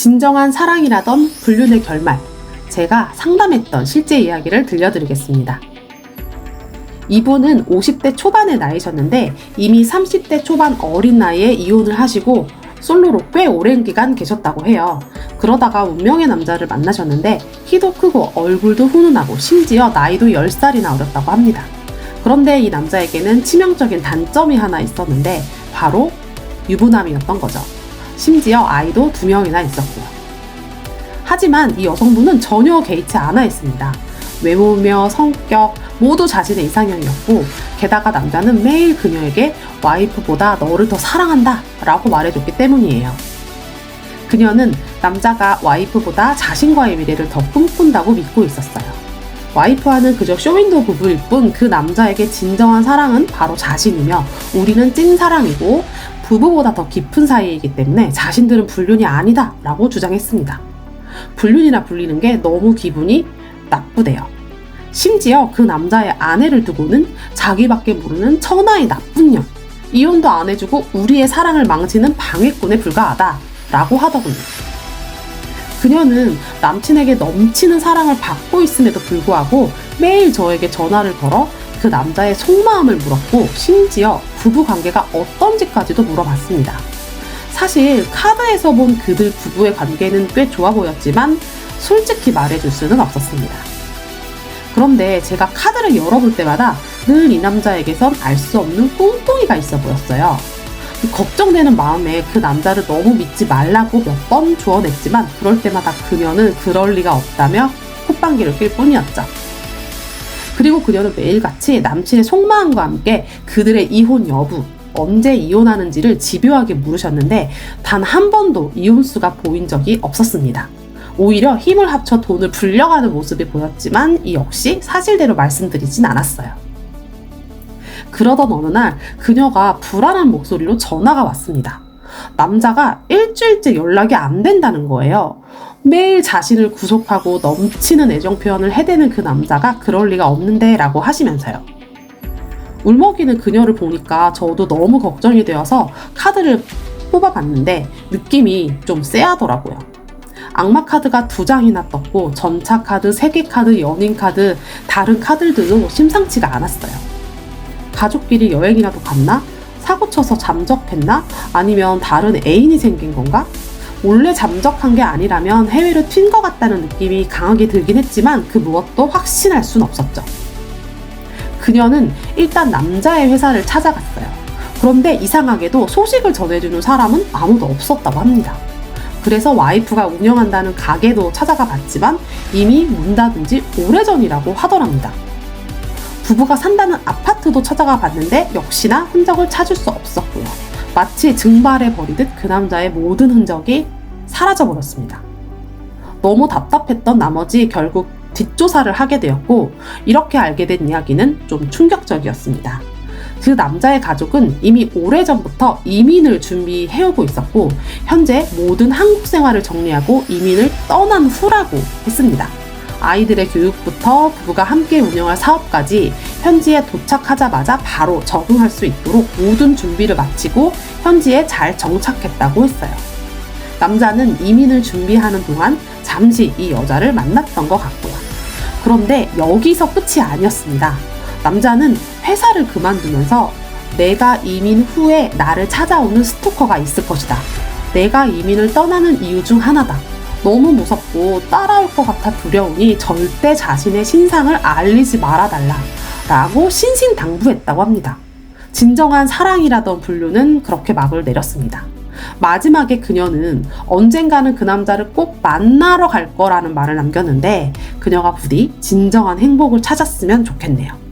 진정한 사랑이라던 불륜의 결말. 제가 상담했던 실제 이야기를 들려드리겠습니다. 이분은 50대 초반의 나이셨는데 이미 30대 초반 어린 나이에 이혼을 하시고 솔로로 꽤 오랜 기간 계셨다고 해요. 그러다가 운명의 남자를 만나셨는데 키도 크고 얼굴도 훈훈하고 심지어 나이도 10살이나 어렸다고 합니다. 그런데 이 남자에게는 치명적인 단점이 하나 있었는데 바로 유부남이었던 거죠. 심지어 아이도 두 명이나 있었고요. 하지만 이 여성분은 전혀 개의치 않아 했습니다. 외모며 성격 모두 자신의 이상형이었고 게다가 남자는 매일 그녀에게 와이프보다 너를 더 사랑한다 라고 말해줬기 때문이에요. 그녀는 남자가 와이프보다 자신과의 미래를 더 꿈꾼다고 믿고 있었어요. 와이프와는 그저 쇼윈도 부부일 뿐 그 남자에게 진정한 사랑은 바로 자신이며 우리는 찐사랑이고 부부보다 더 깊은 사이이기 때문에 자신들은 불륜이 아니다 라고 주장했습니다. 불륜이라 불리는 게 너무 기분이 나쁘대요. 심지어 그 남자의 아내를 두고는 자기밖에 모르는 천하의 나쁜 년, 이혼도 안 해주고 우리의 사랑을 망치는 방해꾼에 불과하다 라고 하더군요. 그녀는 남친에게 넘치는 사랑을 받고 있음에도 불구하고 매일 저에게 전화를 걸어 그 남자의 속마음을 물었고 심지어 부부 관계가 어떤지까지도 물어봤습니다. 사실 카드에서 본 그들 부부의 관계는 꽤 좋아 보였지만 솔직히 말해줄 수는 없었습니다. 그런데 제가 카드를 열어볼 때마다 늘 이 남자에게선 알 수 없는 꿍꿍이가 있어 보였어요. 걱정되는 마음에 그 남자를 너무 믿지 말라고 몇 번 조언했지만 그럴 때마다 그녀는 그럴 리가 없다며 콧방귀를 낄 뿐이었죠. 그리고 그녀는 매일같이 남친의 속마음과 함께 그들의 이혼 여부, 언제 이혼하는지를 집요하게 물으셨는데 단 한 번도 이혼수가 보인 적이 없었습니다. 오히려 힘을 합쳐 돈을 불려가는 모습이 보였지만 이 역시 사실대로 말씀드리진 않았어요. 그러던 어느 날 그녀가 불안한 목소리로 전화가 왔습니다. 남자가 일주일째 연락이 안 된다는 거예요. 매일 자신을 구속하고 넘치는 애정 표현을 해대는 그 남자가 그럴 리가 없는데 라고 하시면서요. 울먹이는 그녀를 보니까 저도 너무 걱정이 되어서 카드를 뽑아봤는데 느낌이 좀 쎄하더라고요. 악마 카드가 두 장이나 떴고 전차 카드, 세계 카드, 연인 카드, 다른 카드들도 심상치가 않았어요. 가족끼리 여행이라도 갔나? 사고 쳐서 잠적했나? 아니면 다른 애인이 생긴 건가? 원래 잠적한 게 아니라면 해외로 튄 것 같다는 느낌이 강하게 들긴 했지만 그 무엇도 확신할 순 없었죠. 그녀는 일단 남자의 회사를 찾아갔어요. 그런데 이상하게도 소식을 전해주는 사람은 아무도 없었다고 합니다. 그래서 와이프가 운영한다는 가게도 찾아가 봤지만 이미 문 닫은 지 오래전이라고 하더랍니다. 부부가 산다는 아파트도 찾아가 봤는데 역시나 흔적을 찾을 수 없었고요. 마치 증발해 버리듯 그 남자의 모든 흔적이 사라져 버렸습니다. 너무 답답했던 나머지 결국 뒷조사를 하게 되었고 이렇게 알게 된 이야기는 좀 충격적이었습니다. 그 남자의 가족은 이미 오래전부터 이민을 준비해오고 있었고 현재 모든 한국 생활을 정리하고 이민을 떠난 후라고 했습니다. 아이들의 교육부터 부부가 함께 운영할 사업까지 현지에 도착하자마자 바로 적응할 수 있도록 모든 준비를 마치고 현지에 잘 정착했다고 했어요. 남자는 이민을 준비하는 동안 잠시 이 여자를 만났던 것 같고요. 그런데 여기서 끝이 아니었습니다. 남자는 회사를 그만두면서 내가 이민 후에 나를 찾아오는 스토커가 있을 것이다. 내가 이민을 떠나는 이유 중 하나다. 너무 무섭고 따라올 것 같아 두려우니 절대 자신의 신상을 알리지 말아달라. 라고 신신당부했다고 합니다. 진정한 사랑이라던 분류는 그렇게 막을 내렸습니다. 마지막에 그녀는 언젠가는 그 남자를 꼭 만나러 갈 거라는 말을 남겼는데 그녀가 부디 진정한 행복을 찾았으면 좋겠네요.